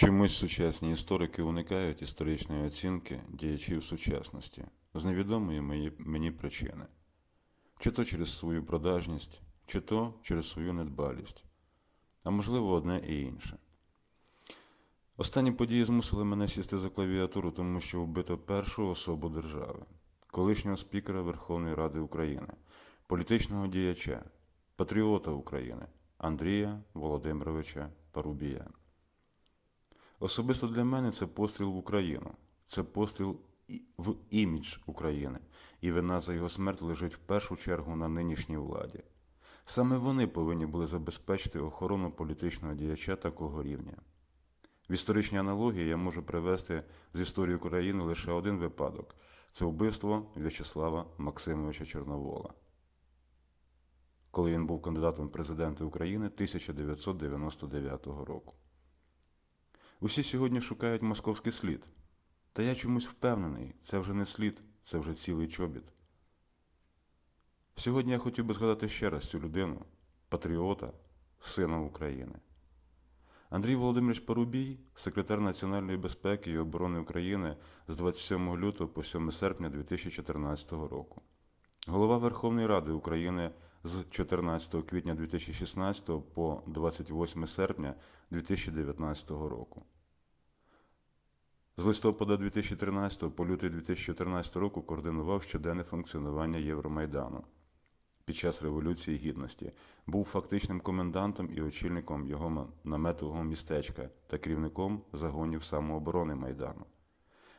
Чомусь сучасні історики уникають історичної оцінки діячів сучасності з невідомої мені, причини. Чи то через свою продажність, чи то через свою недбалість, а можливо одне і інше. Останні події змусили мене сісти за клавіатуру, тому що вбито першу особу держави, колишнього спікера Верховної Ради України, політичного діяча, патріота України Андрія Володимировича Парубія. Особисто для мене це постріл в Україну, це постріл в імідж України, і вина за його смерть лежить в першу чергу на нинішній владі. Саме вони повинні були забезпечити охорону політичного діяча такого рівня. В історичній аналогії я можу привести з історії України лише один випадок це вбивство В'ячеслава Максимовича Чорновола, коли він був кандидатом в президенти України 1999 року. Усі сьогодні шукають московський слід. Та я чомусь впевнений, це вже не слід, це вже цілий чобіт. Сьогодні я хотів би згадати ще раз цю людину, патріота, сина України. Андрій Володимирович Парубій, секретар національної безпеки і оборони України з 27 лютого по 7 серпня 2014 року. Голова Верховної Ради України з 14 квітня 2016 по 28 серпня 2019 року. З листопада 2013 по лютий 2014 року координував щоденне функціонування Євромайдану. Під час Революції Гідності був фактичним комендантом і очільником його наметового містечка та керівником загонів самооборони Майдану.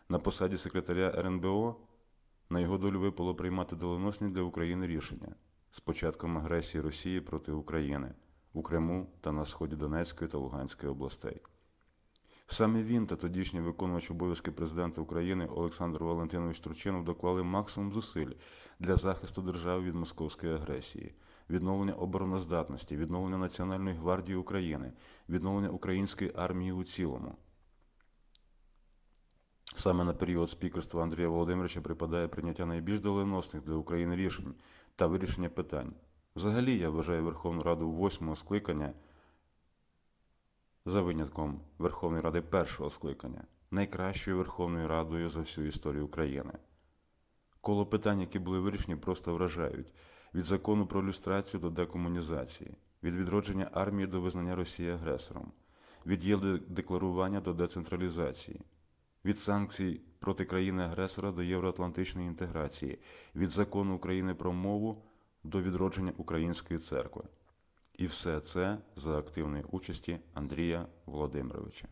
На посаді секретаря РНБО на його долю випало приймати доленосні для України рішення з початком агресії Росії проти України у Криму та на сході Донецької та Луганської областей. Саме він та тодішній виконувач обов'язки президента України Олександр Валентинович Турчинов доклали максимум зусиль для захисту держави від московської агресії, відновлення обороноздатності, відновлення Національної гвардії України, відновлення української армії у цілому. Саме на період спікерства Андрія Володимировича припадає прийняття найбільш доленосних для України рішень та вирішення питань. Взагалі, я вважаю Верховну Раду восьмого скликання за винятком Верховної Ради першого скликання, найкращою Верховною Радою за всю історію України. Коло питань, які були вирішені, просто вражають від закону про люстрацію до декомунізації, від відродження армії до визнання Росії агресором, від єльдекларування до децентралізації, від санкцій проти країни-агресора до євроатлантичної інтеграції, від закону України про мову до відродження української церкви. І все це за активної участі Андрія Володимировича.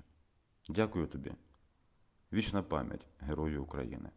Дякую тобі. Вічна пам'ять Герою України.